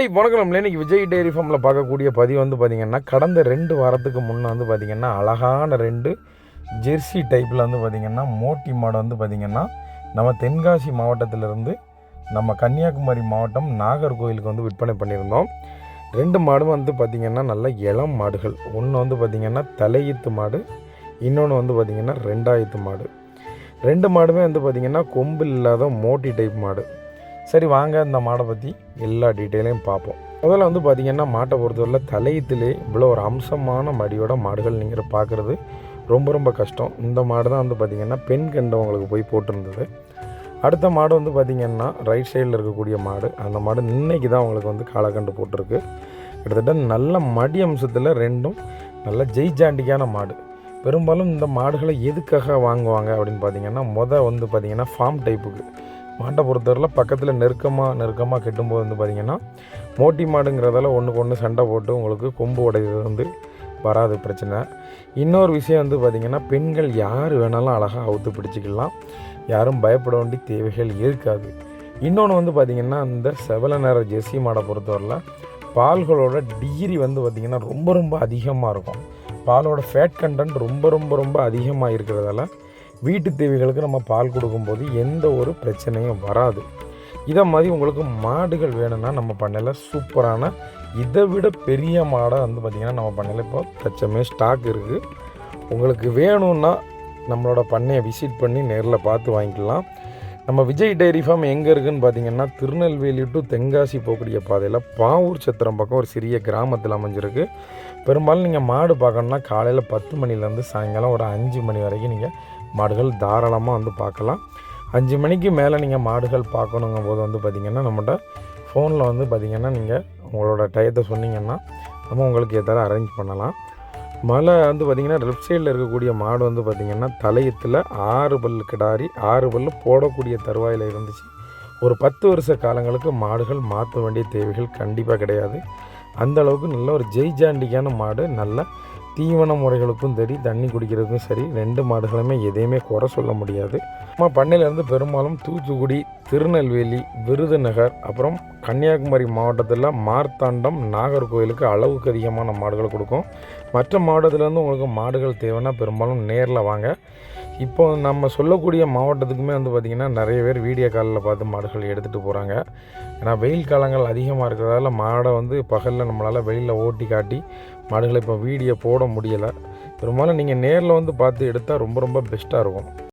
Hi வணக்கம். நம்மளே Vijay dairy ஃபார்மில் பார்க்கக்கூடிய பதிவு வந்து பார்த்திங்கன்னா கடந்த ரெண்டு வாரத்துக்கு முன்னே வந்து பார்த்திங்கன்னா அழகான ரெண்டு ஜெர்சி டைப்பில் வந்து பார்த்திங்கன்னா மோட்டி மாடு வந்து பார்த்திங்கன்னா நம்ம தென்காசி மாவட்டத்திலிருந்து நம்ம கன்னியாகுமரி மாவட்டம் நாகர்கோவிலுக்கு வந்து விற்பனை பண்ணியிருந்தோம். ரெண்டு மாடும் வந்து பார்த்திங்கன்னா நல்ல இளம் மாடுகள். ஒன்று வந்து பார்த்திங்கன்னா தலையீத்து மாடு இன்னொன்று வந்து பார்த்திங்கன்னா ரெண்டாயிரத்து மாடு. ரெண்டு மாடுமே வந்து பார்த்திங்கன்னா கொம்பு இல்லாத மோட்டி டைப் மாடு. சரி வாங்க இந்த மாடை பற்றி எல்லா டீட்டெயிலையும் பார்ப்போம். முதல்ல வந்து பார்த்திங்கன்னா மாட்டை பொறுத்தவரையில் தலையத்திலே இவ்வளோ ஒரு அம்சமான மடியோட மாடுகள் நீங்கள் பார்க்குறது ரொம்ப ரொம்ப கஷ்டம். இந்த மாடு தான் வந்து பார்த்திங்கன்னா பெண் கண்டவங்களுக்கு போய் போட்டிருந்தது. அடுத்த மாடு வந்து பார்த்திங்கன்னா ரைட் சைடில் இருக்கக்கூடிய மாடு. அந்த மாடு இன்னைக்கு தான் உங்களுக்கு வந்து காலக்கண்டு போட்டிருக்கு. கிட்டத்தட்ட நல்ல மடி அம்சத்தில் ரெண்டும் நல்ல ஜெய்ஜாண்டிக்கான மாடு. பெரும்பாலும் இந்த மாடுகளை எதுக்காக வாங்குவாங்க அப்படின்னு பார்த்தீங்கன்னா மொதல் வந்து பார்த்திங்கன்னா ஃபார்ம் டைப்புக்கு மாட்டை பொறுத்தவரையில் பக்கத்தில் நெருக்கமாக நெருக்கமாக கெட்டும்போது வந்து பார்த்திங்கன்னா மோட்டி மாடுங்கிறதால ஒன்றுக்கு ஒன்று சண்டை போட்டு உங்களுக்கு கொம்பு உடையது வந்து வராது பிரச்சனை. இன்னொரு விஷயம் வந்து பார்த்திங்கன்னா பெண்கள் யார் வேணாலும் அழகாக அவுத்து பிடிச்சிக்கலாம். யாரும் பயப்பட வேண்டிய தேவைகள் இருக்காது. இன்னொன்று வந்து பார்த்திங்கன்னா இந்த செவல நேர ஜெர்சி மாடை பொறுத்தவரையில் பால்களோட டிகிரி வந்து பார்த்திங்கன்னா ரொம்ப ரொம்ப அதிகமாக இருக்கும். பாலோட ஃபேட் கண்டென்ட் ரொம்ப ரொம்ப ரொம்ப அதிகமாக இருக்கிறதால வீட்டு தேவைகளுக்கு நம்ம பால் கொடுக்கும்போது எந்த ஒரு பிரச்சனையும் வராது. இதை மாதிரி உங்களுக்கு மாடுகள் வேணும்னா நம்ம பண்ணையில் சூப்பரான இதை விட பெரிய மாடை வந்து பார்த்திங்கன்னா நம்ம பண்ணையில் இப்போ தச்சமே ஸ்டாக் இருக்குது உங்களுக்கு வேணும்னா நம்மளோட பண்ணையை விசிட் பண்ணி நேரில் பார்த்து வாங்கிக்கலாம். நம்ம விஜய் டைரி ஃபார்ம் எங்கே இருக்குதுன்னு பார்த்தீங்கன்னா திருநெல்வேலி டு தென்காசி போகக்கூடிய பாதையில் பாவூர் சத்திரம் பக்கம் ஒரு சிறிய கிராமத்தில் அமைஞ்சிருக்கு. பெரும்பாலும் நீங்கள் மாடு பார்க்கணுன்னா காலையில் பத்து மணிலேருந்து சாயங்காலம் ஒரு அஞ்சு மணி வரைக்கும் நீங்கள் மாடுகள் தாராளமாக வந்து பார்க்கலாம். அஞ்சு மணிக்கு மேலே நீங்கள் மாடுகள் பார்க்கணுங்கும் போது வந்து பார்த்திங்கன்னா நம்மகிட்ட ஃபோனில் வந்து பார்த்திங்கன்னா நீங்கள் உங்களோட டயத்தை சொன்னீங்கன்னா நம்ம உங்களுக்கு எதாவது அரேஞ்ச் பண்ணலாம். மலை வந்து பார்த்திங்கன்னா லெஃப்ட் சைடில் இருக்கக்கூடிய மாடு வந்து பார்த்திங்கன்னா தலையத்தில் ஆறு பல் கிடாரி ஆறு பல் போடக்கூடிய தருவாயில் இருந்துச்சு. ஒரு பத்து வருஷ காலங்களுக்கு மாடுகள் மாற்ற வேண்டிய தேவைகள் கண்டிப்பாக கிடையாது. அந்த அளவுக்கு நல்ல ஒரு ஜெய்ஜாண்டிக்கான மாடு நல்ல தீவன முறைகளுக்கும் சரி தண்ணி குடிக்கிறதுக்கும் சரி ரெண்டு மாடுகளுமே எதையுமே குறை சொல்ல முடியாது. நம்ம பண்ணையிலேருந்து பெரும்பாலும் தூத்துக்குடி திருநெல்வேலி விருதுநகர் அப்புறம் கன்னியாகுமரி மாவட்டத்தில் மார்த்தாண்டம் நாகர்கோவிலுக்கு அளவுக்கு அதிகமான மாடுகள் கொடுக்கும். மற்ற மாவட்டத்திலேருந்து உங்களுக்கு மாடுகள் தேவைன்னா பெரும்பாலும் நேரில் வாங்க. இப்போ நம்ம சொல்லக்கூடிய மாவட்டத்துக்குமே வந்து பார்த்திங்கன்னா நிறைய பேர் வீடியோ காலில் பார்த்து மாடுகள் எடுத்துகிட்டு போகிறாங்க ஏன்னா வெயில் காலங்கள் அதிகமாக இருக்கிறதால மாடை வந்து பகலில் நம்மளால் வெளியில் ஓட்டி காட்டி மாடுகளை இப்போ வீடியோ போட முடியலை. பெரும்பாலும் நீங்கள் நேரில் வந்து பார்த்து எடுத்தால் ரொம்ப ரொம்ப பெஸ்ட்டாக இருக்கும்.